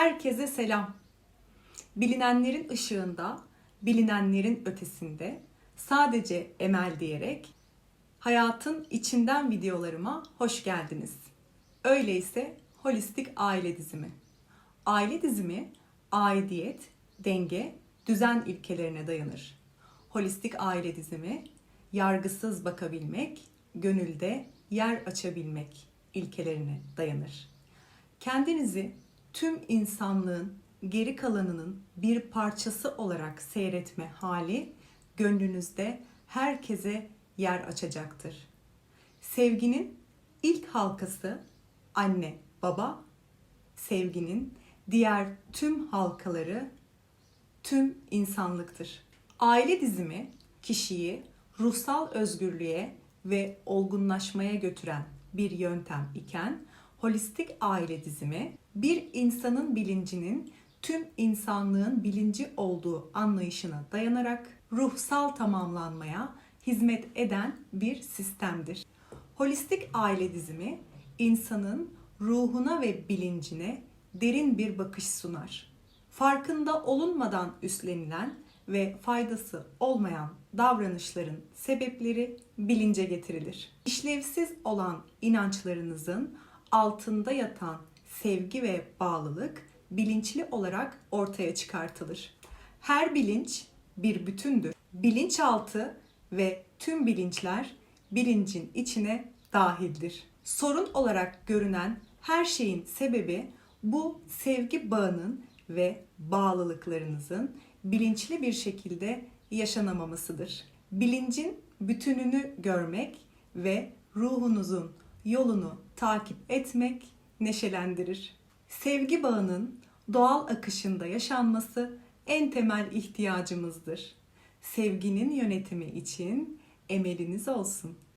Herkese selam. Bilinenlerin ışığında, bilinenlerin ötesinde sadece emel diyerek hayatın içinden videolarıma hoş geldiniz. Öyleyse holistik aile dizimi. Aile dizimi aidiyet, denge, düzen ilkelerine dayanır. Holistik aile dizimi yargısız bakabilmek, gönülde yer açabilmek ilkelerine dayanır. Kendinizi tüm insanlığın geri kalanının bir parçası olarak seyretme hali gönlünüzde herkese yer açacaktır. Sevginin ilk halkası anne, baba, sevginin diğer tüm halkaları tüm insanlıktır. Aile dizimi kişiyi ruhsal özgürlüğe ve olgunlaşmaya götüren bir yöntem iken holistik aile dizimi bir insanın bilincinin tüm insanlığın bilinci olduğu anlayışına dayanarak ruhsal tamamlanmaya hizmet eden bir sistemdir. Holistik aile dizimi insanın ruhuna ve bilincine derin bir bakış sunar. Farkında olunmadan üstlenilen ve faydası olmayan davranışların sebepleri bilince getirilir. İşlevsiz olan inançlarınızın altında yatan sevgi ve bağlılık bilinçli olarak ortaya çıkartılır. Her bilinç bir bütündür. Bilinçaltı ve tüm bilinçler bilincin içine dahildir. Sorun olarak görünen her şeyin sebebi bu sevgi bağının ve bağlılıklarınızın bilinçli bir şekilde yaşanamamasıdır. Bilincin bütününü görmek ve ruhunuzun yolunu takip etmek neşelendirir. Sevgi bağının doğal akışında yaşanması en temel ihtiyacımızdır. Sevginin yönetimi için emeliniz olsun.